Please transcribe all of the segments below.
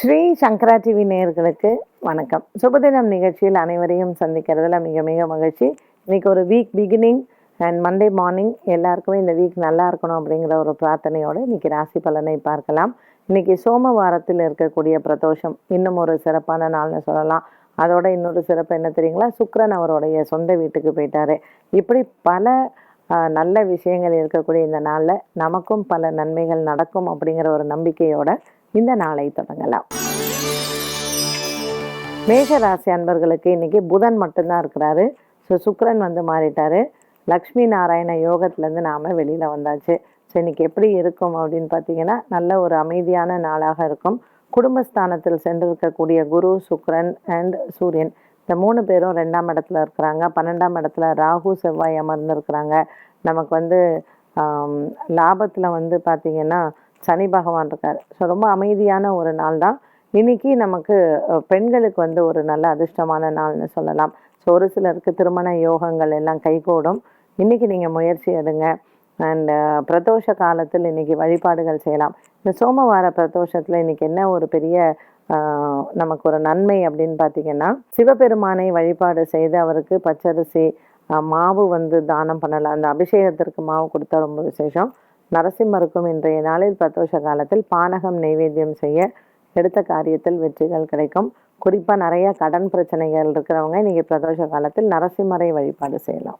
ஸ்ரீ சங்கரா TV நேயர்களுக்கு வணக்கம். சுபதினம் நிகழ்ச்சியில் அனைவரையும் சந்திக்கிறதுல மிக மிக மகிழ்ச்சி. இன்னைக்கு ஒரு week beginning and Monday morning எல்லாருக்குமே இந்த வீக் நல்லா இருக்கணும் அப்படிங்கிற ஒரு பிரார்த்தனையோடு இன்றைக்கி ராசி பலனை பார்க்கலாம். இன்னைக்கு சோமவாரத்தில் இருக்கக்கூடிய பிரதோஷம் இன்னும் ஒரு சிறப்பான நாள்னு சொல்லலாம். அதோட இன்னொரு சிறப்பு என்ன தெரியுங்களா? சுக்ரன் அவருடைய சொந்த வீட்டுக்கு போயிட்டாரு. இப்படி பல நல்ல விஷயங்கள் இருக்கக்கூடிய இந்த நாளில் நமக்கும் பல நன்மைகள் நடக்கும் அப்படிங்கிற ஒரு நம்பிக்கையோட இந்த நாளை தொடங்கலாம். மேஷராசி அன்பர்களுக்கு இன்னைக்கு புதன் மட்டும்தான் இருக்கிறாரு. ஸோ சுக்கரன் வந்து மாறிட்டாரு. லக்ஷ்மி நாராயண யோகத்துலேருந்து நாம் வெளியில் வந்தாச்சு. ஸோ இன்னைக்கு எப்படி இருக்கும் அப்படின்னு பார்த்தீங்கன்னா நல்ல ஒரு அமைதியான நாளாக இருக்கும். குடும்பஸ்தானத்தில் சென்றிருக்கக்கூடிய குரு சுக்கரன் அண்ட் சூரியன் இந்த மூணு பேரும் ரெண்டாம் இடத்துல இருக்கிறாங்க. பன்னெண்டாம் இடத்துல ராகு செவ்வாய் அமர்ந்திருக்கிறாங்க. நமக்கு வந்து லாபத்தில் வந்து பார்த்திங்கன்னா சனி பகவான் இருக்கார். ஸோ ரொம்ப அமைதியான ஒரு நாள் தான். இன்னைக்கு நமக்கு பெண்களுக்கு வந்து ஒரு நல்ல அதிர்ஷ்டமான நாள்னு சொல்லலாம். ஸோ ஒரு சிலருக்கு திருமண யோகங்கள் எல்லாம் கைகூடும். இன்னைக்கு நீங்கள் முயற்சி எடுங்க. அண்ட் பிரதோஷ காலத்தில் இன்னைக்கு வழிபாடுகள் செய்யலாம். இந்த சோமவார பிரதோஷத்தில் இன்றைக்கி என்ன ஒரு பெரிய நமக்கு ஒரு நன்மை அப்படின்னு பார்த்தீங்கன்னா சிவபெருமானை வழிபாடு செய்து அவருக்கு பச்சரிசி மாவு வந்து தானம் பண்ணலாம். அந்த அபிஷேகத்திற்கு மாவு கொடுத்தா ரொம்ப விசேஷம். நரசிம்மருக்கும் இன்றைய நாளில் பிரதோஷ காலத்தில் பானகம் நைவேத்தியம் செய்ய எடுத்த காரியத்தில் வெற்றிகள் கிடைக்கும். குறிப்பாக நிறைய கடன் பிரச்சனைகள் இருக்கிறவங்க நீங்கள் பிரதோஷ காலத்தில் நரசிம்மரை வழிபாடு செய்யலாம்.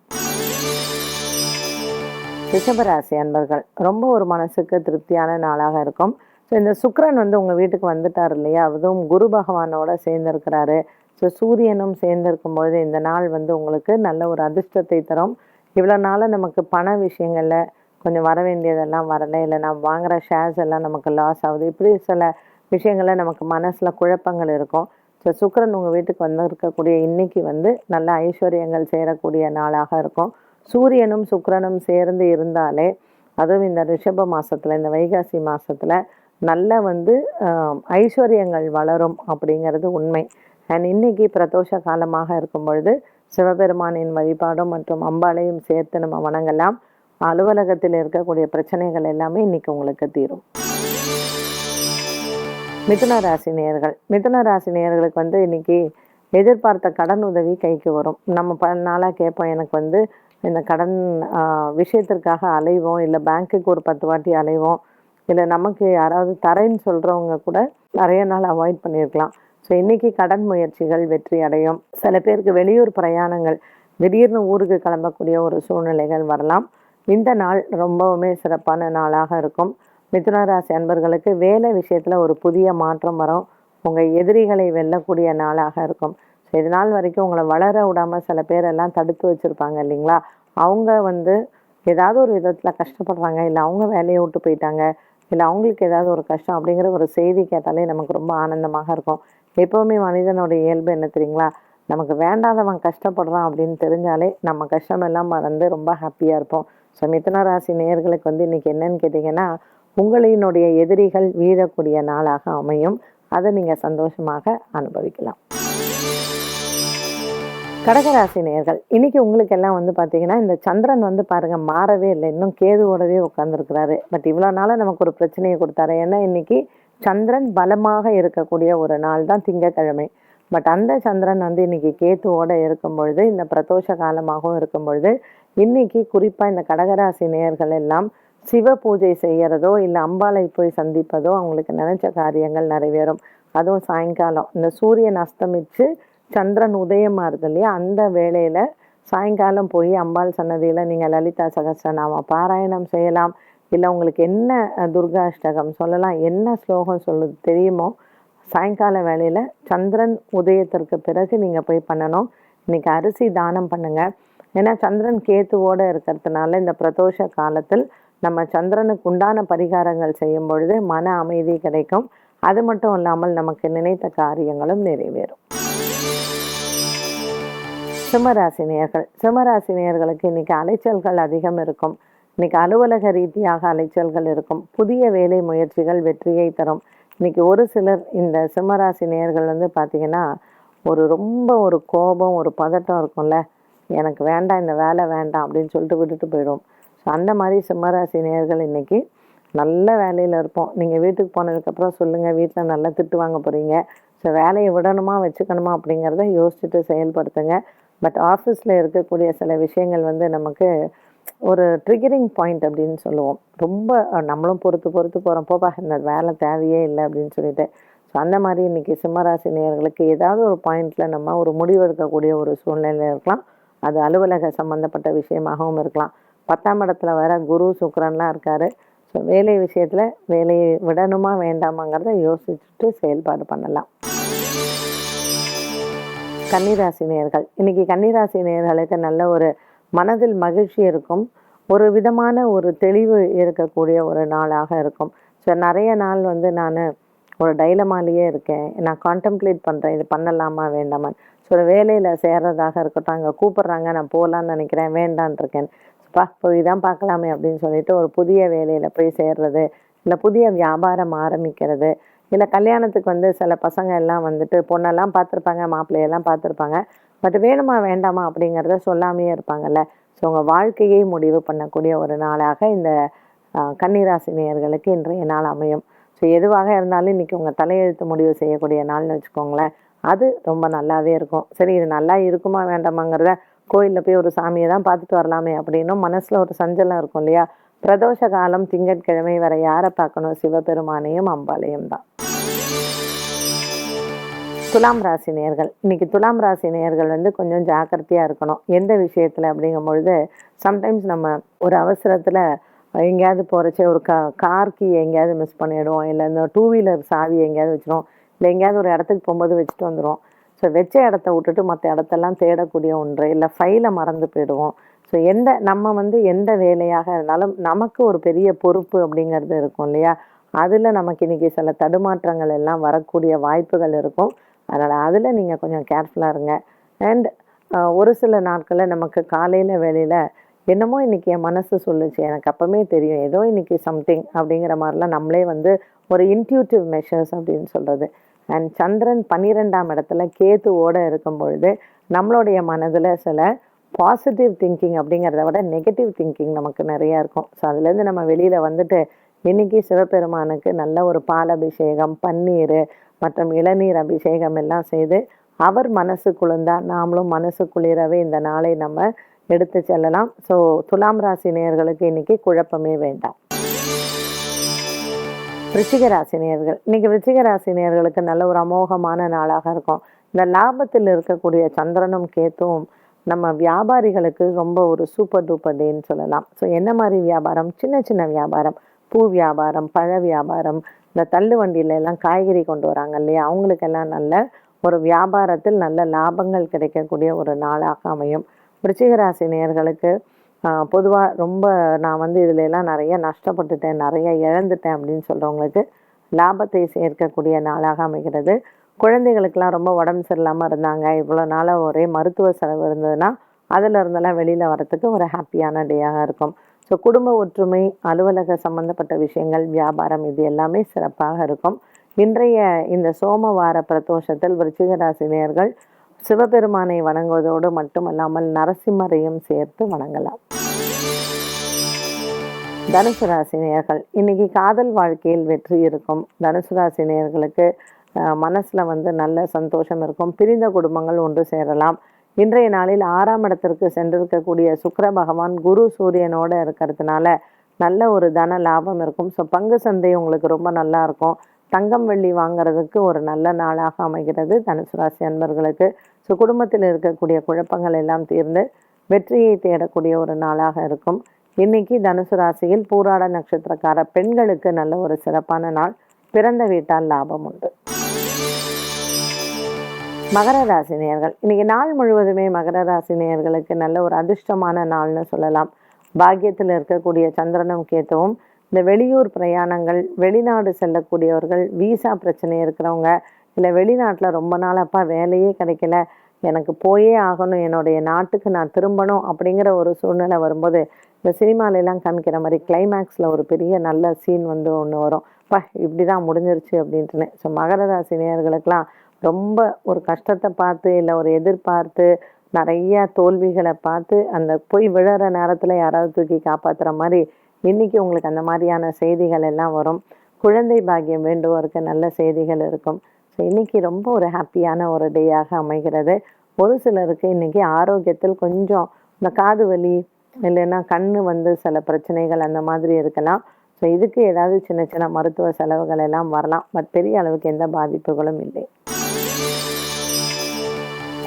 ரிஷபராசி அன்பர்கள் ரொம்ப ஒரு மனசுக்கு திருப்தியான நாளாக இருக்கும். ஸோ இந்த சுக்கரன் வந்து உங்கள் வீட்டுக்கு வந்துட்டார் இல்லையா? அதுவும் குரு பகவானோட சேர்ந்திருக்கிறாரு. ஸோ சூரியனும் சேர்ந்திருக்கும் பொழுது இந்த நாள் வந்து உங்களுக்கு நல்ல ஒரு அதிர்ஷ்டத்தை தரும். இவ்வளோ நாளாக நமக்கு பண விஷயங்களில் கொஞ்சம் வர வேண்டியதெல்லாம் வரல. இல்லை நம்ம வாங்குகிற ஷேர்ஸ் எல்லாம் நமக்கு லாஸ் ஆகுது. இப்படி சில விஷயங்கள நமக்கு மனசில் குழப்பங்கள் இருக்கும். ஸோ சுக்கரன் உங்கள் வீட்டுக்கு வந்து இருக்கக்கூடிய இன்னைக்கு வந்து நல்ல ஐஸ்வர்யங்கள் சேரக்கூடிய நாளாக இருக்கும். சூரியனும் சுக்கரனும் சேர்ந்து இருந்தாலே அதுவும் இந்த ரிஷப மாதத்தில் இந்த வைகாசி மாதத்தில் நல்ல வந்து ஐஸ்வர்யங்கள் வளரும் அப்படிங்கிறது உண்மை. அண்ட் இன்னைக்கு பிரதோஷ காலமாக இருக்கும் பொழுது சிவபெருமானின் வழிபாடும் மற்றும் அம்பாளையும் சேர்த்து நம்ம வணங்கலாம். அலுவலகத்தில் இருக்கக்கூடிய பிரச்சனைகள் எல்லாமே இன்னைக்கு உங்களுக்கு தீரும். மிதுன ராசி நேயர்கள். மிதுன ராசி நேயர்களுக்கு வந்து இன்னைக்கு எதிர்பார்த்த கடன் உதவி கைக்கு வரும். நம்ம ப நாளாக கேட்போம் எனக்கு வந்து இந்த கடன் விஷயத்திற்காக அலைவோம் இல்லை பேங்க்குக்கு ஒரு பத்து வாட்டி அலைவோம் இல்லை நமக்கு யாராவது தரேன்னு சொல்கிறவங்க கூட நிறைய நாள் அவாய்ட் பண்ணியிருக்கலாம் ஸோ இன்றைக்கி கடன் முயற்சிகள் வெற்றி அடையும். சில பேருக்கு வெளியூர் பிரயாணங்கள் திடீர்னு ஊருக்கு கிளம்பக்கூடிய ஒரு சூழ்நிலைகள் வரலாம். இந்த நாள் ரொம்பவுமே சிறப்பான நாளாக இருக்கும். மிதுன ராசி அன்பர்களுக்கு வேலை விஷயத்தில் ஒரு புதிய மாற்றம் வரும். உங்கள் எதிரிகளை வெல்லக்கூடிய நாளாக இருக்கும். ஸோ இது நாள் வரைக்கும் உங்களை வளர விடாமல் சில பேரெல்லாம் தடுத்து வச்சுருப்பாங்க இல்லைங்களா? அவங்க வந்து ஏதாவது ஒரு விதத்தில் கஷ்டப்படுறாங்க இல்லை அவங்க வேலையை விட்டு போயிட்டாங்க இல்லை அவங்களுக்கு ஏதாவது ஒரு கஷ்டம் அப்படிங்கிற ஒரு செய்தி கேட்டாலே நமக்கு ரொம்ப ஆனந்தமாக இருக்கும். எப்போவுமே மனிதனோட இயல்பு என்ன தெரியுங்களா? நமக்கு வேண்டாதவன் கஷ்டப்படுறான் அப்படின்னு தெரிஞ்சாலே நம்ம கஷ்டமெல்லாம் மறந்து ரொம்ப ஹாப்பியாக இருப்போம். ஸோ மிதுன ராசி நேயர்களுக்கு வந்து இன்னைக்கு என்னன்னு கேட்டிங்கன்னா உங்களினுடைய எதிரிகள் வீழக்கூடிய நாளாக அமையும். அதை நீங்கள் சந்தோஷமாக அனுபவிக்கலாம். கடகராசி நேயர்கள் இன்னைக்கு உங்களுக்கு எல்லாம் வந்து பார்த்தீங்கன்னா இந்த சந்திரன் வந்து பாருங்க மாறவே இல்லை. இன்னும் கேதுவோடவே உட்காந்துருக்கிறாரு பட் இவ்வளோ நாளாக நமக்கு ஒரு பிரச்சனையை கொடுத்தாரு. ஏன்னா இன்னைக்கு சந்திரன் பலமாக இருக்கக்கூடிய ஒரு நாள் தான் திங்கக்கிழமை பட் அந்த சந்திரன் வந்து இன்னைக்கு கேத்துவோடு இருக்கும் பொழுது இந்த பிரதோஷ காலமாகவும் இருக்கும் பொழுது இன்னைக்கு குறிப்பாக இந்த கடகராசி நேயர்கள் எல்லாம் சிவ பூஜை செய்கிறதோ இல்லை அம்பாளை போய் சந்திப்பதோ அவங்களுக்கு நினைச்ச காரியங்கள் நிறைவேறும். அதுவும் சாயங்காலம். இந்த சூரியன் அஸ்தமிச்சு சந்திரன் உதயமாகுது இல்லையா? அந்த வேளையில் சாயங்காலம் போய் அம்பாள் சன்னதியில் நீங்கள் லலிதா சகஸ்ரநாம பாராயணம் செய்யலாம். இல்லை உங்களுக்கு என்ன துர்காஷ்டகம் சொல்லலாம் என்ன ஸ்லோகம் சொல்லுது தெரியுமோ சாயங்கால வேலையில் சந்திரன் உதயத்திற்கு பிறகு நீங்கள் போய் பண்ணணும். இன்னைக்கு அரிசி தானம் பண்ணுங்கள் ஏன்னா சந்திரன் கேத்துவோடு இருக்கிறதுனால இந்த பிரதோஷ காலத்தில் நம்ம சந்திரனுக்கு உண்டான பரிகாரங்கள் செய்யும் பொழுது மன அமைதி கிடைக்கும். அது மட்டும் இல்லாமல் நமக்கு நினைத்த காரியங்களும் நிறைவேறும். சிம்மராசினியர்கள். சிம்மராசினியர்களுக்கு இன்னைக்கு அலைச்சல்கள் அதிகம் இருக்கும். இன்னைக்கு அலுவலக ரீதியாக அலைச்சல்கள் இருக்கும். புதிய வேலை முயற்சிகள் வெற்றியை தரும். இன்னைக்கு ஒரு சிலர் இந்த சிம்மராசி வந்து பார்த்திங்கன்னா ஒரு ரொம்ப ஒரு கோபம் ஒரு பதட்டம் இருக்கும்ல. எனக்கு வேண்டாம் இந்த வேலை வேண்டாம் அப்படின்னு சொல்லிட்டு விட்டுட்டு போயிடும். ஸோ அந்த மாதிரி சிம்மராசி நேர்கள் இன்றைக்கி நல்ல வேலையில் இருப்போம். நீங்கள் வீட்டுக்கு போனதுக்கப்புறம் சொல்லுங்கள் வீட்டில் நல்லா திட்டு வாங்க போகிறீங்க ஸோ வேலையை விடணுமா வச்சுக்கணுமா அப்படிங்கிறத யோசிச்சுட்டு செயல்படுத்துங்க. பட் ஆஃபீஸில் இருக்கக்கூடிய சில விஷயங்கள் வந்து நமக்கு ஒரு ட்ரிகரிங் பாயிண்ட் அப்படின்னு சொல்லுவோம். ரொம்ப நம்மளும் பொறுத்து பொறுத்து போகிறோம் போப்பா இந்த வேலை தேவையே இல்லை அப்படின்னு சொல்லிட்டு. ஸோ அந்த மாதிரி இன்னைக்கு சிம்மராசி நேர்களுக்கு ஏதாவது ஒரு பாயிண்டில் நம்ம ஒரு முடிவெடுக்கக்கூடிய ஒரு சூழ்நிலையில் இருக்கலாம். அது அலுவலக சம்பந்தப்பட்ட விஷயமாகவும் இருக்கலாம். பத்தாம் இடத்துல வர குரு சுக்கரன்லாம் இருக்காரு. ஸோ வேலை விஷயத்தில் வேலையை விடணுமா வேண்டாமாங்கிறத யோசிச்சுட்டு செயல்பாடு பண்ணலாம். கன்னிராசி நேர்கள் இன்னைக்கு கன்னிராசி நேர்களுக்கு நல்ல ஒரு மனதில் மகிழ்ச்சி இருக்கும். ஒரு விதமான ஒரு தெளிவு இருக்கக்கூடிய ஒரு நாளாக இருக்கும். ஸோ நிறைய நாள் வந்து நான் ஒரு டைலமாலேயே இருக்கேன். நான் கான்டெம்ப்ளேட் பண்ணுறேன் இது பண்ணலாமா வேண்டாமா ஸோ வேலையில் சேர்றதாக இருக்கட்டும் அங்கே கூப்பிட்றாங்க நான் போகலான்னு நினைக்கிறேன் வேண்டான் இருக்கேன் பா போய் தான் பார்க்கலாமே அப்படின்னு சொல்லிட்டு ஒரு புதிய வேலையில் போய் சேர்றது இல்லை புதிய வியாபாரம் ஆரம்பிக்கிறது இல்லை கல்யாணத்துக்கு வந்து சில பசங்க எல்லாம் வந்துட்டு பொண்ணெல்லாம் பார்த்துருப்பாங்க மாப்பிள்ளையெல்லாம் பார்த்துருப்பாங்க. பட் வேணுமா வேண்டாமா அப்படிங்கிறத சொல்லாமையே இருப்பாங்கல்ல. ஸோ உங்கள் வாழ்க்கையை முடிவு பண்ணக்கூடிய ஒரு நாளாக இந்த ஆஹ், கன்னிராசி நேயர்களுக்கு இன்றைய நாள் அமையும். ஸோ எதுவாக இருந்தாலும் இன்றைக்கி உங்கள் தலையெழுத்து முடிவு செய்யக்கூடிய நாள்னு வச்சுக்கோங்களேன். அது ரொம்ப நல்லாவே இருக்கும். சரி இது நல்லா இருக்குமா வேண்டாமாங்கிறத கோயிலில் போய் ஒரு சாமியை தான் பார்த்துட்டு வரலாமே அப்படின்னும் மனசில் ஒரு சஞ்சலம் இருக்கும் இல்லையா? பிரதோஷ காலம் திங்கட்கிழமை வர யாரை பார்க்கணும்? சிவபெருமானையும் அம்பாலையும் தான். துலாம் ராசி நேர்கள். இன்னைக்கு துலாம் ராசி நேர்கள் வந்து கொஞ்சம் ஜாக்கிரதையாக இருக்கணும். எந்த விஷயத்தில் அப்படிங்கும் பொழுது சம்டைம்ஸ் நம்ம ஒரு அவசரத்தில் எங்கேயாவது போறச்சே ஒரு கா கார் கீ எங்கேயாவது மிஸ் பண்ணிவிடுவோம் இல்லை இந்த டூ வீலர் சாவி எங்கேயாவது வச்சிடும் இல்லை எங்கேயாவது ஒரு இடத்துக்கு போகும்போது வச்சுட்டு வந்துடுவோம் ஸோ வச்ச இடத்த விட்டுட்டு மற்ற இடத்தெல்லாம் தேடக்கூடிய ஒன்று இல்லை ஃபைலை மறந்து போயிடுவோம். ஸோ எந்த நம்ம வந்து எந்த வேலையாக இருந்தாலும் நமக்கு ஒரு பெரிய பொறுப்பு அப்படிங்கிறது இருக்கும் இல்லையா? அதில் நமக்கு இன்றைக்கி சில தடுமாற்றங்கள் எல்லாம் வரக்கூடிய வாய்ப்புகள் இருக்கும். அதனால் அதில் நீங்கள் கொஞ்சம் கேர்ஃபுல்லாக இருங்க. அண்ட் ஒரு சில நாட்களில் நமக்கு காலையில் வேலையில் என்னமோ இன்றைக்கி என் மனசு சொல்லுச்சு. எனக்கு அப்போமே தெரியும். ஏதோ இன்றைக்கி சம்திங் அப்படிங்கிற மாதிரிலாம் நம்மளே வந்து ஒரு இன்ட்யூட்டிவ் மெஷர்ஸ் அப்படின்னு சொல்கிறது அண்ட் சந்திரன் பன்னிரெண்டாம் இடத்துல கேத்துவோடு இருக்கும் பொழுது நம்மளுடைய மனதில் சில பாசிட்டிவ் திங்கிங் அப்படிங்கிறத விட நெகட்டிவ் திங்கிங் நமக்கு நிறையா இருக்கும். ஸோ அதுலேருந்து நம்ம வெளியில் வந்துட்டு இன்றைக்கி சிவபெருமானுக்கு நல்ல ஒரு பால் அபிஷேகம் பன்னீர் மற்றும் இளநீர் அபிஷேகம் எல்லாம் செய்து அவர் மனசு குளிர்ந்தா நாமளும் மனசு குளிரவே இந்த நாளை நம்ம எடுத்து செல்லலாம். ஸோ துலாம் ராசி நேர்களுக்கு இன்னைக்கு குழப்பமே வேண்டாம். ரிச்சிகராசினியர்கள் இன்றைக்கி விருச்சிகராசினியர்களுக்கு இன்னைக்கு நல்ல ஒரு அமோகமான நாளாக இருக்கும். இந்த லாபத்தில் இருக்கக்கூடிய சந்திரனும் கேத்தும் நம்ம வியாபாரிகளுக்கு ரொம்ப ஒரு சூப்பர் டூப்பர் டேன்னு சொல்லலாம். ஸோ என்ன மாதிரி வியாபாரம்? சின்ன சின்ன வியாபாரம். பூ வியாபாரம் பழ வியாபாரம் இந்த தள்ளு வண்டியில எல்லாம் காய்கறி கொண்டு வராங்க இல்லையா? அவங்களுக்கெல்லாம் நல்ல ஒரு வியாபாரத்தில் நல்ல லாபங்கள் கிடைக்கக்கூடிய ஒரு நாளாக அமையும். ரிச்சிகராசினியர்களுக்கு பொதுவாக ரொம்ப நான் வந்து இதில் எல்லாம் நிறைய நஷ்டப்பட்டுட்டேன் நிறைய இழந்துட்டேன் அப்படின்னு சொல்கிறவங்களுக்கு லாபத்தை சேர்க்கக்கூடிய நாளாக அமைகிறது. குழந்தைகளுக்கெல்லாம் ரொம்ப உடம்பு சரியில்லாமல் இருந்தாங்க. இவ்வளோ நாளாக ஒரே மருத்துவ செலவு இருந்ததுன்னா அதில் இருந்தெல்லாம் வெளியில் வரத்துக்கு ஒரு ஹாப்பியான டேயாக இருக்கும். ஸோ குடும்ப ஒற்றுமை அலுவலக சம்பந்தப்பட்ட விஷயங்கள் வியாபாரம் இது எல்லாமே சிறப்பாக இருக்கும். இன்றைய இந்த சோமவார பிரதோஷத்தில் விருச்சிக சிவபெருமானை வணங்குவதோடு மட்டுமல்லாமல் நரசிம்மரையும் சேர்த்து வணங்கலாம். தனுசு ராசி நேயர்கள் இன்னைக்கு காதல் வாழ்க்கையில் வெற்றி இருக்கும். தனுசு ராசி நேயர்களுக்கு மனசுல வந்து நல்ல சந்தோஷம் இருக்கும். பிரிந்த குடும்பங்கள் ஒன்று சேரலாம். இன்றைய நாளில் ஆறாம் இடத்திற்கு சென்றிருக்கக்கூடிய சுக்கர பகவான் குரு சூரியனோட இருக்கிறதுனால நல்ல ஒரு தன லாபம் இருக்கும். ஸோ பங்கு சந்தை உங்களுக்கு ரொம்ப நல்லா இருக்கும். தங்கம் வெள்ளி வாங்குறதுக்கு ஒரு நல்ல நாளாக அமைகிறது. தனுசு ராசி அன்பர்களுக்கு ஸோ குடும்பத்தில் இருக்கக்கூடிய குழப்பங்கள் எல்லாம் தீர்ந்து வெற்றியை தேடக்கூடிய ஒரு நாளாக இருக்கும். இன்னைக்கு தனுசு ராசியில் பூராட நட்சத்திரக்கார பெண்களுக்கு நல்ல ஒரு சிறப்பான நாள். பிறந்த வீட்டால் லாபம் உண்டு. மகர ராசி நேயர்கள் இன்னைக்கு நாள் முழுவதுமே மகர ராசி நேயர்களுக்கு நல்ல ஒரு அதிர்ஷ்டமான நாள்னு சொல்லலாம். பாக்கியத்தில் இருக்கக்கூடிய சந்திரனும் கேத்தவும் இந்த வெளியூர் பிரயாணங்கள் வெளிநாடு செல்லக்கூடியவர்கள் விசா பிரச்சனை இருக்கிறவங்க இல்லை வெளிநாட்டில் ரொம்ப நாளப்பா வேலையே கிடைக்கல எனக்கு போயே ஆகணும் என்னுடைய நாட்டுக்கு நான் திரும்பணும் அப்படிங்கிற ஒரு சூழ்நிலை வரும்போது இந்த சினிமாலெல்லாம் காமிக்கிற மாதிரி கிளைமேக்ஸில் ஒரு பெரிய நல்ல சீன் வந்து ஒன்று வரும். பா இப்படி தான் முடிஞ்சிருச்சு அப்படின்ட்டுன்னு. ஸோ மகர ராசி நேயர்களுக்கெல்லாம் ரொம்ப ஒரு கஷ்டத்தை பார்த்து இல்லை ஒரு எதிர்பார்த்து நிறைய தோல்விகளை பார்த்து அந்த போய் விழற நேரத்தில் யாராவது தூக்கி காப்பாற்றுற மாதிரி இன்னைக்கு உங்களுக்கு அந்த மாதிரியான செய்திகள் எல்லாம் வரும். குழந்தை பாக்கியம் வேண்டுவோருக்கு நல்ல செய்திகள் இருக்கும். ஸோ இன்னைக்கு ரொம்ப ஒரு ஹாப்பியான ஒரு டேயாக அமைகிறது. ஒரு சிலருக்கு இன்னைக்கு ஆரோக்கியத்தில் கொஞ்சம் இந்த காது வலி இல்லைன்னா கண்ணு வந்து சில பிரச்சனைகள் அந்த மாதிரி இருக்கலாம். ஸோ இதுக்கு ஏதாவது சின்ன சின்ன மருத்துவ செலவுகள் எல்லாம் வரலாம். பட் பெரிய அளவுக்கு எந்த பாதிப்புகளும் இல்லை.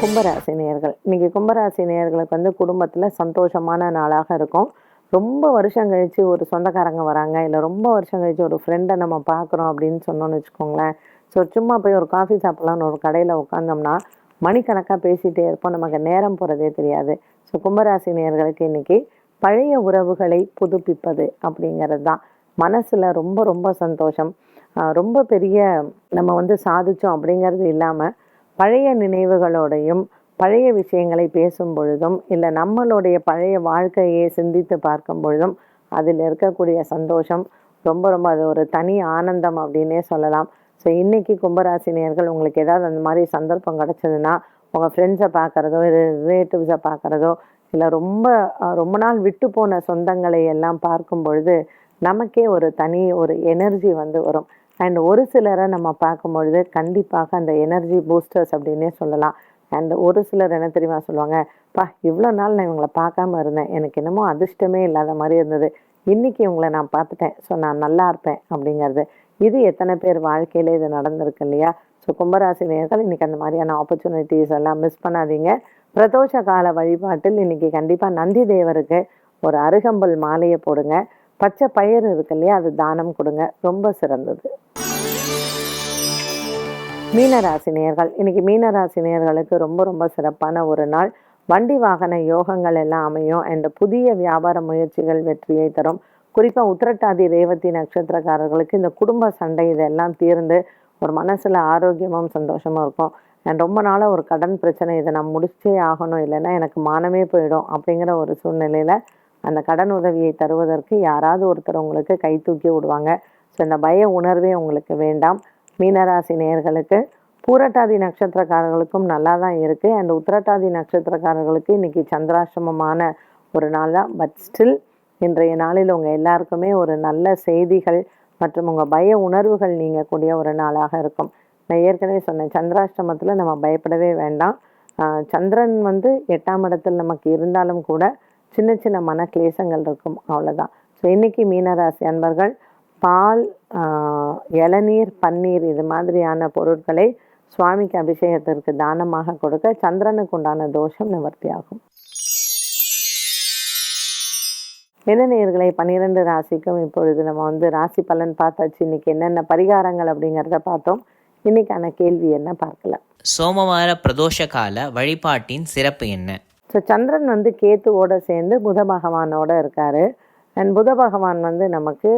கும்பராசி நேர்கள் இன்னைக்கு கும்பராசி நேர்களுக்கு வந்து குடும்பத்தில் சந்தோஷமான நாளாக இருக்கும். ரொம்ப வருஷம் கழிச்சு ஒரு சொந்தக்காரங்க வராங்க இல்லை ரொம்ப வருஷம் கழித்து ஒரு ஃப்ரெண்டை நம்ம பார்க்குறோம் அப்படின்னு சொன்னோம்னு வச்சுக்கோங்களேன். ஸோ சும்மா போய் ஒரு காஃபி சாப்பிட்லான்னு ஒரு கடையில் உட்காந்தோம்னா மணிக்கணக்காக பேசிகிட்டே இருப்போம். நமக்கு நேரம் போகிறதே தெரியாது. ஸோ கும்பராசி நேர்களுக்கு இன்னைக்கு பழைய உறவுகளை புதுப்பிப்பது அப்படிங்கிறது தான். மனசில் ரொம்ப ரொம்ப சந்தோஷம். ரொம்ப பெரிய நம்ம வந்து சாதித்தோம் அப்படிங்கிறது இல்லாமல் பழைய நினைவுகளோடையும் பழைய விஷயங்களை பேசும் பொழுதும் இல்லை நம்மளுடைய பழைய வாழ்க்கையை சிந்தித்து பார்க்கும் பொழுதும் அதில் இருக்கக்கூடிய சந்தோஷம் ரொம்ப ரொம்ப அது ஒரு தனி ஆனந்தம் அப்படின்னே சொல்லலாம். ஸோ இன்றைக்கி கும்பராசினியர்கள் உங்களுக்கு ஏதாவது அந்த மாதிரி சந்தர்ப்பம் கிடச்சதுன்னா உங்கள் ஃப்ரெண்ட்ஸை பார்க்குறதோ ரிலேட்டிவ்ஸை பார்க்குறதோ இல்லை ரொம்ப ரொம்ப நாள் விட்டு போன சொந்தங்களை எல்லாம் பார்க்கும் பொழுது நமக்கே ஒரு தனி ஒரு எனர்ஜி வந்து வரும். அண்ட் ஒரு சிலரை நம்ம பார்க்கும் பொழுது கண்டிப்பாக அந்த எனர்ஜி பூஸ்டர்ஸ் அப்படின்னே சொல்லலாம். அண்ட் ஒரு சிலர் என்ன தெரியுமா சொல்லுவாங்க பா இவ்வளோ நாள் நான் இவங்களை பார்க்காம இருந்தேன். எனக்கு என்னமோ அதிர்ஷ்டமே இல்லாத மாதிரி இருந்தது. இன்னைக்கு இவங்களை நான் பார்த்துட்டேன். ஸோ நான் நல்லா இருப்பேன். அப்படிங்கிறது. இது எத்தனை பேர் வாழ்க்கையில் இது நடந்திருக்கு இல்லையா? ஸோ கும்பராசி நேர்கள் இன்னைக்கு அந்த மாதிரியான ஆப்பர்ச்சுனிட்டிஸ் எல்லாம் மிஸ் பண்ணாதீங்க. பிரதோஷ கால வழிபாட்டில் இன்றைக்கி கண்டிப்பாக நந்தி தேவருக்கு ஒரு அருகம்பல் மாலையை போடுங்க. பச்சை பயிர் இருக்கு இல்லையா? அது தானம் கொடுங்க. ரொம்ப சிறந்தது. மீனராசினியர்கள். இன்றைக்கி இன்னைக்கு ரொம்ப ரொம்ப சிறப்பான ஒரு நாள். வண்டி வாகன யோகங்கள் எல்லாம் அமையும். அண்ட் புதிய வியாபார முயற்சிகள் வெற்றியை தரும். குறிப்பாக உத்திரட்டாதி ரேவதி நட்சத்திரக்காரர்களுக்கு இந்த குடும்ப சண்டை இதெல்லாம் தீர்ந்து ஒரு மனசில் ஆரோக்கியமும் சந்தோஷமும் இருக்கும். அண்ட் ரொம்ப நாளாக ஒரு கடன் பிரச்சனை இதை நான் முடிச்சே ஆகணும் இல்லைன்னா எனக்கு மானமே போயிடும் அப்படிங்கிற ஒரு சூழ்நிலையில் அந்த கடன் உதவியை தருவதற்கு யாராவது ஒருத்தர் உங்களுக்கு கை தூக்கி விடுவாங்க. ஸோ இந்த பய உணர்வே உங்களுக்கு வேண்டாம். மீனராசி நேயர்களுக்கு பூரட்டாதி நட்சத்திரக்காரர்களுக்கும் நல்லா தான் இருக்குது அண்ட் உத்திரட்டாதி நட்சத்திரக்காரர்களுக்கு இன்னைக்கு சந்திராசிரமமான ஒரு நாள் தான். பட் ஸ்டில் இன்றைய நாளில் உங்கள் எல்லாருக்குமே ஒரு நல்ல செய்திகள் மற்றும் உங்கள் பய உணர்வுகள் நீங்கக்கூடிய ஒரு நாளாக இருக்கும். நான் ஏற்கனவே சொன்னேன் சந்திராஷ்டமத்தில் நம்ம பயப்படவே வேண்டாம். சந்திரன் வந்து எட்டாம் இடத்தில் நமக்கு இருந்தாலும் கூட சின்ன சின்ன மன கிளேசங்கள் இருக்கும். அவ்வளோதான் ஸோ இன்றைக்கி மீனராசி அன்பர்கள் பால் ஆஹ் இளநீர் பன்னீர் இது மாதிரியான பொருட்களை சுவாமிக்கு அபிஷேகத்திற்கு தானமாக கொடுக்க சந்திரனுக்கு உண்டான தோஷம் நிவர்த்தியாகும். என்ன நேயர்களை பன்னிரெண்டு ராசிக்கும் இப்பொழுது நம்ம வந்து ராசி பலன் பார்த்தாச்சு. இன்னைக்கு என்னென்ன பரிகாரங்கள் அப்படிங்கிறத பார்த்தோம். இன்னைக்கான கேள்வி என்ன பார்க்கலாம். சோமவார பிரதோஷ கால வழிபாட்டின் சிறப்பு என்ன? ஸோ சந்திரன் வந்து கேத்துவோட சேர்ந்து புத பகவானோட இருக்காரு. அண்ட் புத பகவான் வந்து நமக்கு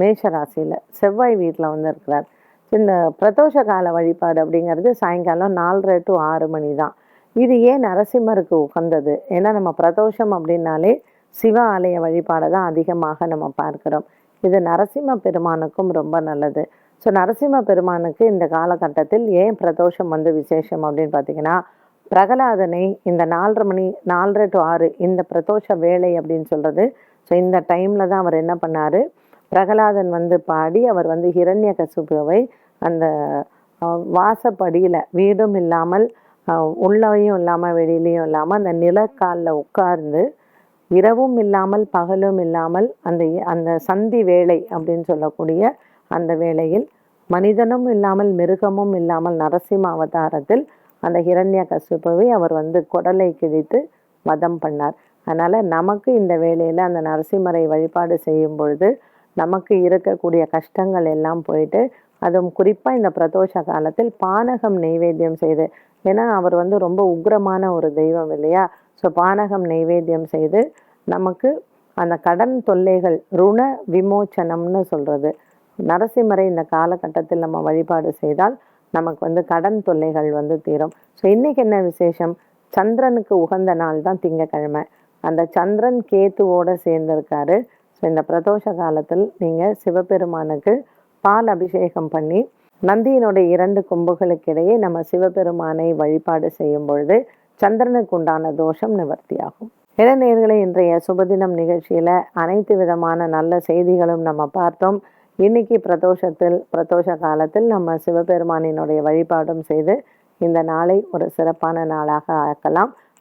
மேஷ ராசியில் செவ்வாய் வீட்டில் வந்து இருக்கிறார். இந்த பிரதோஷ கால வழிபாடு அப்படிங்கிறது சாயங்காலம் நாலரை டு ஆறு மணி தான். இது ஏன் நரசிம்மருக்கு உகந்தது? ஏன்னா நம்ம பிரதோஷம் அப்படின்னாலே சிவ ஆலய வழிபாடை தான் அதிகமாக நம்ம பார்க்குறோம். இது நரசிம்ம பெருமானுக்கும் ரொம்ப நல்லது. ஸோ நரசிம்ம பெருமானுக்கு இந்த காலகட்டத்தில் ஏன் பிரதோஷம் வந்து விசேஷம் அப்படின்னு பார்த்தீங்கன்னா பிரகலாதனை இந்த நாலரை மணி நாலரை டு ஆறு இந்த பிரதோஷ வேலை அப்படின்னு சொல்கிறது ஸோ இந்த டைமில் தான் அவர் என்ன பண்ணார்? பிரகலாதன் வந்து பாடி அவர் வந்து ஹிரண்ய கசுபுவை அந்த வாசப்படியில் வீடும் இல்லாமல் உள்ளவையும் இல்லாமல் வெளியிலையும் இல்லாமல் அந்த நிலக்காலில் உட்கார்ந்து இரவும் இல்லாமல் பகலும் இல்லாமல் அந்த அந்த சந்தி வேலை அப்படின்னு சொல்லக்கூடிய அந்த வேளையில் மனிதனும் இல்லாமல் மிருகமும் இல்லாமல் நரசிம்ம அவதாரத்தில் அந்த ஹிரண்ய கசிப்புவை அவர் வந்து குடலை கிழித்து வதம் பண்ணார். அதனால் நமக்கு இந்த வேலையில் அந்த நரசிம்மரை வழிபாடு செய்யும் பொழுது நமக்கு இருக்கக்கூடிய கஷ்டங்கள் எல்லாம் போயிட்டு அதுவும் குறிப்பாக இந்த பிரதோஷ காலத்தில் பானகம் நெய்வேத்தியம் செய்து ஏன்னா அவர் வந்து ரொம்ப உக்ரமான ஒரு தெய்வம் இல்லையா? ஸோ பானகம் நெய்வேத்தியம் செய்து நமக்கு அந்த கடன் தொல்லைகள் ருண விமோச்சனம்னு சொல்கிறது நரசிம்மரை இந்த காலகட்டத்தில் நம்ம வழிபாடு செய்தால் நமக்கு வந்து கடன் தொல்லைகள் வந்து தீரும். ஸோ இன்றைக்கி என்ன விசேஷம்? சந்திரனுக்கு உகந்த நாள் தான் திங்கக்கிழமை. அந்த சந்திரன் கேத்துவோட சேர்ந்திருக்காரு. ஸோ இந்த பிரதோஷ காலத்தில் நீங்கள் சிவபெருமானுக்கு பால் அபிஷேகம் பண்ணி நந்தியினுடைய இரண்டு கொம்புகளுக்கிடையே நம்ம சிவபெருமானை வழிபாடு செய்யும் பொழுது சந்திரனுக்கு உண்டான தோஷம் நிவர்த்தியாகும். இளநேர்களை இன்றைய சுபதினம் நிகழ்ச்சியில் அனைத்து விதமான நல்ல செய்திகளும் நம்ம பார்த்தோம். இன்னைக்கு பிரதோஷத்தில் பிரதோஷ காலத்தில் நம்ம சிவபெருமானினுடைய வழிபாடும் செய்து இந்த நாளை ஒரு சிறப்பான நாளாக ஆக்கலாம்.